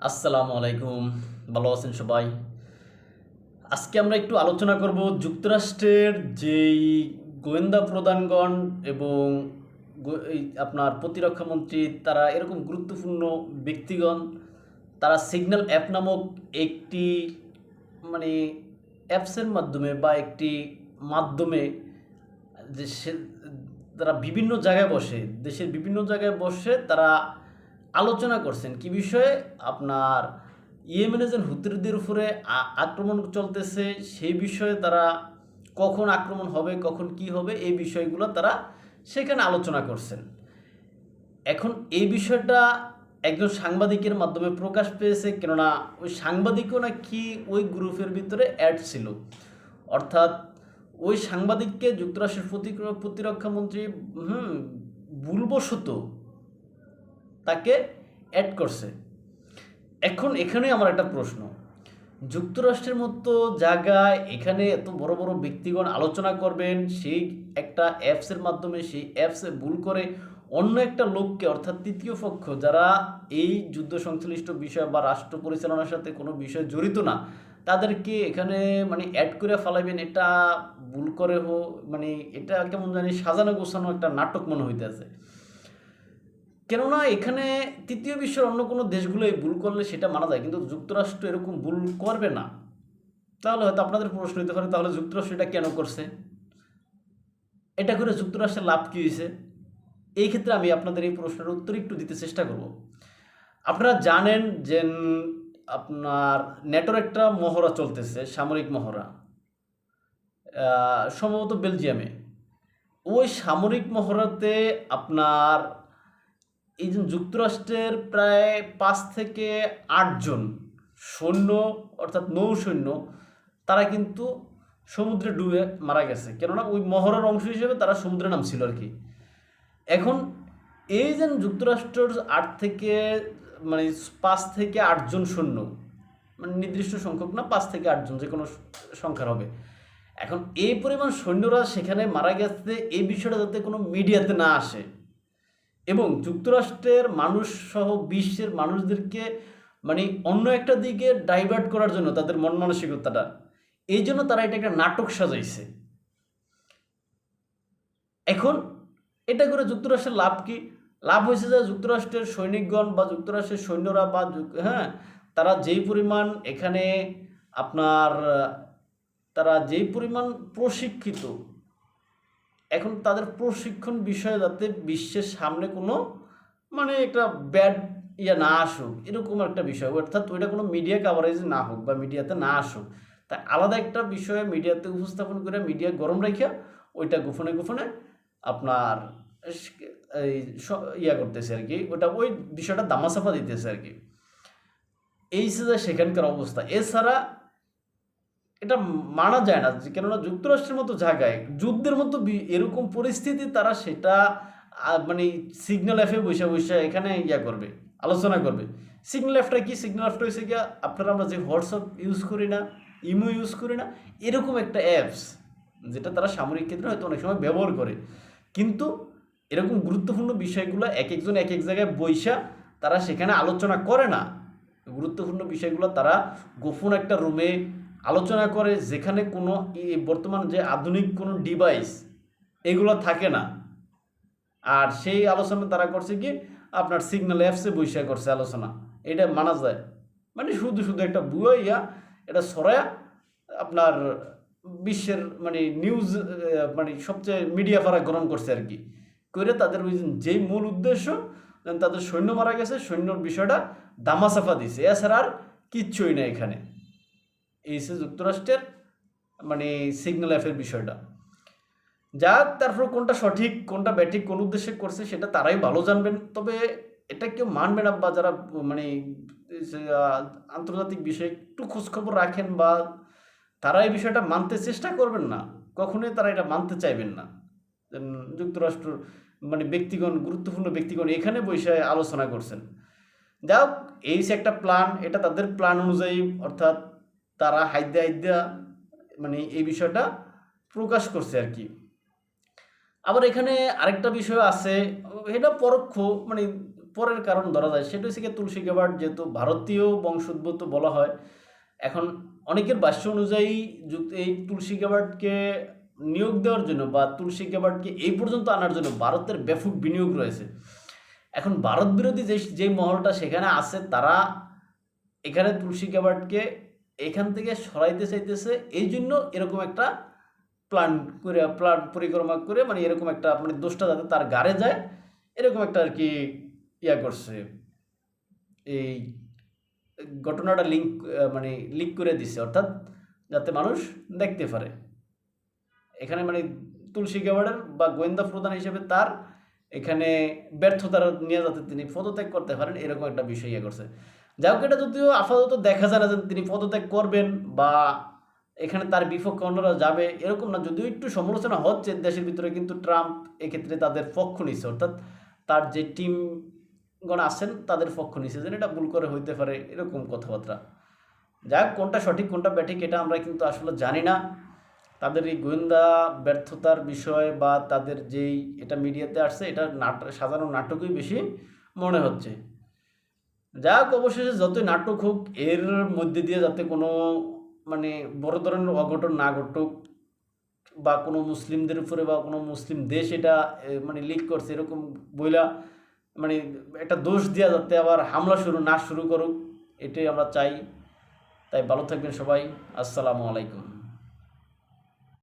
আসসালামু আলাইকুম। ভালো আছেন সবাই? আজকে আমরা একটু আলোচনা করব যুক্তরাষ্ট্রের যেই গোয়েন্দা প্রধানগণ এবং আপনার প্রতিরক্ষা মন্ত্রী, তারা এরকম গুরুত্বপূর্ণ ব্যক্তিগণ, তারা সিগন্যাল অ্যাপ নামক একটি মানে অ্যাপসের মাধ্যমে বা একটি মাধ্যমে যে সে তারা বিভিন্ন জায়গায় বসে, দেশের বিভিন্ন জায়গায় বসে তারা আলোচনা করছেন কি বিষয়ে? আপনার ইয়েমেনে হুতিরদের উপরে আক্রমণ চলতেছে, সেই বিষয়ে তারা কখন আক্রমণ হবে, কখন কি হবে, এই বিষয়গুলো তারা সেখানে আলোচনা করছেন। এখন এই বিষয়টা একজন সাংবাদিকের মাধ্যমে প্রকাশ পেয়েছে, কেননা ওই সাংবাদিকও নাকি ওই গ্রুপের ভিতরে অ্যাড ছিল। অর্থাৎ ওই সাংবাদিককে যুক্তরাষ্ট্রের প্রতি- প্রতিরক্ষা মন্ত্রী, হুম, ভুলবশত তাকে অ্যাড করছে। এখন এখানে আমার একটা প্রশ্ন। যুক্তরাষ্ট্রের মতো জায়গায় এখানে এত বড় বড় ব্যক্তিগণ আলোচনা করবেন, সেই একটা অ্যাপসের মাধ্যমে, সেই অ্যাপসে ভুল করে অন্য একটা লোককে, অর্থাৎ তৃতীয় পক্ষ, যারা এই যুদ্ধ সংশ্লিষ্ট বিষয় বা রাষ্ট্র পরিচালনার সাথে কোনো বিষয় জড়িত না, তাদেরকে এখানে মানে অ্যাড করে ফেলাবেন এটা ভুল করে হো মানে এটা কেমন জানি সাজানো গোছানো একটা নাটক মনে হইতেছে। কেননা এখানে তৃতীয় বিশ্বের অন্য কোনো দেশগুলো ভুল করলে সেটা মানা যায়, কিন্তু যুক্তরাষ্ট্র এরকম ভুল করবে না। তাহলে হয়তো আপনাদের প্রশ্ন হতে পারে, তাহলে যুক্তরাষ্ট্র এটা কেন করছে? এটা করে যুক্তরাষ্ট্রের লাভ কী হয়েছে? এই ক্ষেত্রে আমি আপনাদের এই প্রশ্নের উত্তর একটু দিতে চেষ্টা করব। আপনারা জানেন যে আপনার নেটোর একটা মহড়া চলতেছে, সামরিক মহড়া সম্ভবত বেলজিয়ামে। ওই সামরিক মহড়াতে আপনার এই যে যুক্তরাষ্ট্রের প্রায় পাঁচ থেকে আটজন সৈন্য, অর্থাৎ নৌ সৈন্য তারা কিন্তু সমুদ্রে ডুবে মারা গেছে। কেননা ওই মহড়ার অংশ হিসেবে তারা সমুদ্রে নামছিল আর কি। এখন এই যে যুক্তরাষ্ট্রের আট থেকে মানে পাঁচ থেকে আটজন সৈন্য মানে নির্দিষ্ট সংখ্যক না, পাঁচ থেকে আটজন যে কোনো সংখ্যার হবে। এখন এই পরিমাণ সৈন্যরা সেখানে মারা গেছে, এই বিষয়টা যাতে কোনো মিডিয়াতে না আসে এবং যুক্তরাষ্ট্রের মানুষ সহ বিশ্বের মানুষদেরকে মানে অন্য একটা দিকে ডাইভার্ট করার জন্য তাদের মন মানসিকতাটা। এই জন্য তারা এটা একটা নাটক সাজাইছে। এখন এটা করে যুক্তরাষ্ট্রের লাভ কি? লাভ হয়েছে যে যুক্তরাষ্ট্রের সৈনিকগণ বা যুক্তরাষ্ট্রের সৈন্যরা বা হ্যাঁ তারা যেই পরিমাণ এখানে আপনার, তারা যেই পরিমাণ প্রশিক্ষিত এখন তাদের প্রশিক্ষণ বিষয়ে যাতে বিশ্বের সামনে কোনো মানে একটা ব্যাড ইয়া না আসুক, এরকম একটা বিষয়। অর্থাৎ ওইটা কোনো মিডিয়া কাভারেজ না হোক বা মিডিয়াতে না আসুক। তাই আলাদা একটা বিষয়ে মিডিয়াতে উপস্থাপন করে মিডিয়া গরম রেখে ওইটা গোপনে গোপনে আপনার এই ইয়া করতেছে আর কি। ওটা ওই বিষয়টা দামাসাফা দিতেছে আর কি। এই যে সেখানকার অবস্থা। এছাড়া এটা মানা যায় না, যে কেননা যুক্তরাষ্ট্রের মতো জায়গায়, যুদ্ধের মতো এরকম পরিস্থিতি তারা সেটা মানে সিগন্যাল অ্যাপে বসে বসে এখানে ইয়া করবে, আলোচনা করবে। সিগন্যাল অ্যাপটা কি? সিগন্যাল অ্যাপটা হয়েছে গিয়া, আপনারা আমরা যে হোয়াটসঅ্যাপ ইউজ করি না ইমো ইউজ করি না, এরকম একটা অ্যাপস যেটা তারা সামরিক ক্ষেত্রে হয়তো অনেক সময় ব্যবহার করে। কিন্তু এরকম গুরুত্বপূর্ণ বিষয়গুলো এক একজন এক এক জায়গায় বৈশা তারা সেখানে আলোচনা করে না। গুরুত্বপূর্ণ বিষয়গুলো তারা গোপন একটা রুমে আলোচনা করে যেখানে কোনো বর্তমান যে আধুনিক কোনো ডিভাইস এগুলো থাকে না। আর সেই আলোচনা তারা করছে কি, আপনার সিগন্যাল অ্যাপসে বৈশা করছে আলোচনা। এটা মানা যায়। মানে শুধু শুধু একটা বুয়া ইয়া এটা সরায়া আপনার বিশ্বের মানে নিউজ মানে সবচেয়ে মিডিয়া ফারা গ্রহণ করছে আর কি। করে তাদের ওই যেই মূল উদ্দেশ্য তাদের সৈন্য মারা গেছে, সৈন্যর বিষয়টা দামাসাফা দিছে। এছাড়া আর কিচ্ছুই না এখানে। হচ্ছে যুক্তরাষ্ট্রের মানে সিগন্যাল অ্যাপের বিষয়টা। যা তারপর কোনটা সঠিক, কোনটা ব্যাঠিক কোন উদ্দেশ্যে করছে, সেটা তারাই ভালো জানবেন। তবে এটা কেউ মানবে না বা যারা মানে আন্তর্জাতিক বিষয়ে একটু খোঁজখবর রাখেন বা তারা এই বিষয়টা মানতে চেষ্টা করবেন না। কখনোই তারা এটা মানতে চাইবেন না। যুক্তরাষ্ট্র মানে ব্যক্তিগণ, গুরুত্বপূর্ণ ব্যক্তিগণ এখানে বসে আলোচনা করছেন। যা এই যে একটা প্ল্যান এটা তাদের প্ল্যান অনুযায়ী, অর্থাৎ তারা হাইদ্যা হাইদ্যা মানে এই বিষয়টা প্রকাশ করছে আর কি। আবার এখানে আরেকটা বিষয় আছে, এটা পরোক্ষ মানে পরের কারণ ধরা যায়। সেটা হচ্ছে তুলসী গ্যাবার্ড যেহেতু ভারতীয় বংশোদ্ভূত বলা হয়, এখন অনেকের ভাষ্য অনুযায়ী এই তুলসী গ্যাবার্ডকে নিয়োগ দেওয়ার জন্য বা তুলসী গ্যাবার্ডকে এই পর্যন্ত আনার জন্য ভারতের ব্যাপক বিনিয়োগ রয়েছে। এখন ভারত বিরোধী যে যে মহলটা সেখানে আছে, তারা এখানে তুলসী গ্যাবার্ডকে এখান থেকে সরাইতে চাইতেছে এই জন্য এরকম একটা প্ল্যান করে প্ল্যান পরিক্রমা করে মানে এরকম একটা মানে দোষটা যাতে তার গাড়ে যায়, এরকম একটা আর কি ইয়া করছে। এই ঘটনাটা লিঙ্ক মানে লিক করে দিছে, অর্থাৎ যাতে মানুষ দেখতে পারে। এখানে মানে তুলসী গেওয়ার্ডের বা গোয়েন্দা প্রধান হিসেবে তার এখানে ব্যর্থতার নিয়ে যাতে তিনি পদত্যাগ করতে পারেন, এরকম একটা বিষয় ইয়ে করছে। যাই হোক, এটা যদিও আপাতত দেখা যায় না যে তিনি পদত্যাগ করবেন বা এখানে তার বিপক্ষে অন্যরা যাবে, এরকম না। যদিও একটু সমালোচনা হচ্ছে, দেশের ভিতরে কিন্তু ট্রাম্প এক্ষেত্রে তাদের পক্ষ নিচ্ছে অর্থাৎ তার যে টিমগণ আছেন, তাদের পক্ষ নিচ্ছে যেন এটা ভুল করে হইতে পারে, এরকম কথাবার্তা। যাই হোক, কোনটা সঠিক, কোনটা ব্যাঠিক, এটা আমরা কিন্তু আসলে জানি না। তাদের এই গোয়েন্দা ব্যর্থতার বিষয় বা তাদের যেই এটা মিডিয়াতে আসছে, এটা নাট সাধারণ নাটকই বেশি মনে হচ্ছে। যা হোক অবশেষে যতই নাটক হোক, এর মধ্যে দিয়ে যাতে কোনো মানে বড় ধরনের অঘটন না ঘটুক বা কোনো মুসলিমদের উপরে বা কোনো মুসলিম দেশ এটা মানে লিক করছে, এরকম বইলা মানে একটা দোষ দেওয়া যাতে আবার হামলা শুরু না শুরু করুক, এটাই আমরা চাই। তাই ভালো থাকবেন সবাই। আসসালামু আলাইকুম।